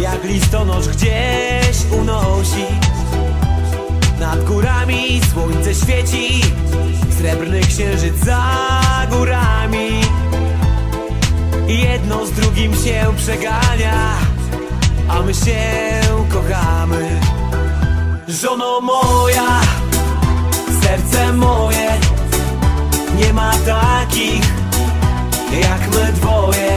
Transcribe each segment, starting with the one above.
Jak listonosz gdzieś unosi. Nad górami słońce świeci Srebrny księżyc za górami. Jedno z drugim się przegania A my się kochamy. Żono moja Serce moje Nie ma takich Jak my dwoje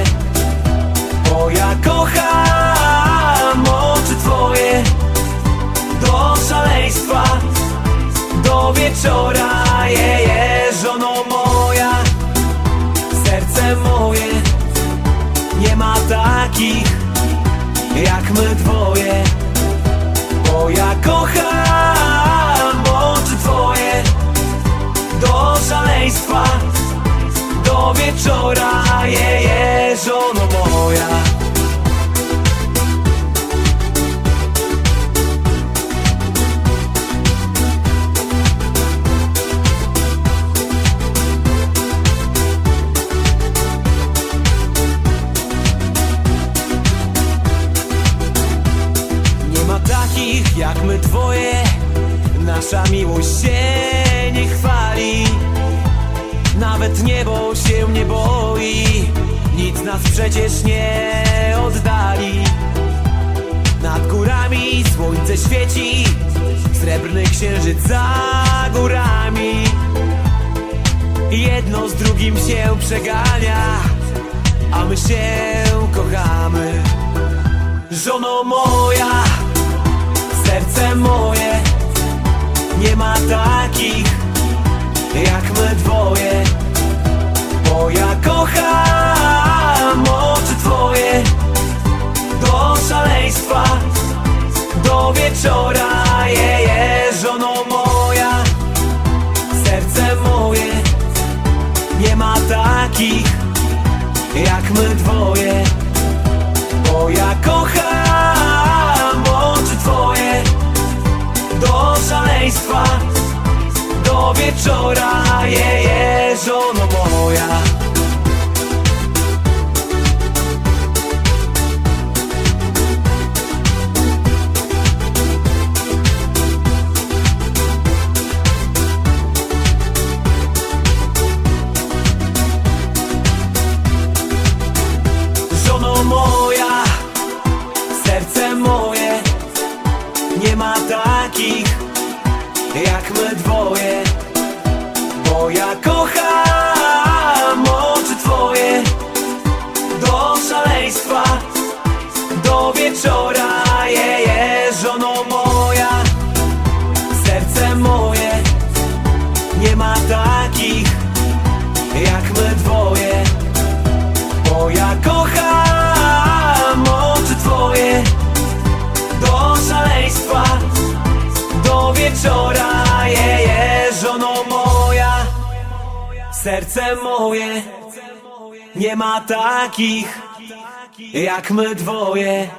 takich Jak my dwoje jak my dwoje Nasza miłość się nie chwali. Nawet niebo się nie boi Nic nas przecież nie oddali. Nad górami słońce świeci Srebrny księżyc za górami. Jedno z drugim się przegania A my się kochamy. Żono moja, serce moje. Nie ma takich jak my dwoje. Bo ja kocham oczy twoje. Do szaleństwa, do wieczora je, je, Żono moja, serce moje. Nie ma takich jak my dwoje Do wieczora je, dwoje Bo ja kocham oczy twoje. Do szaleństwa, do wieczora je, je, Żono moja, serce moje Nie ma takich Serce moje Nie ma takich Jak my dwoje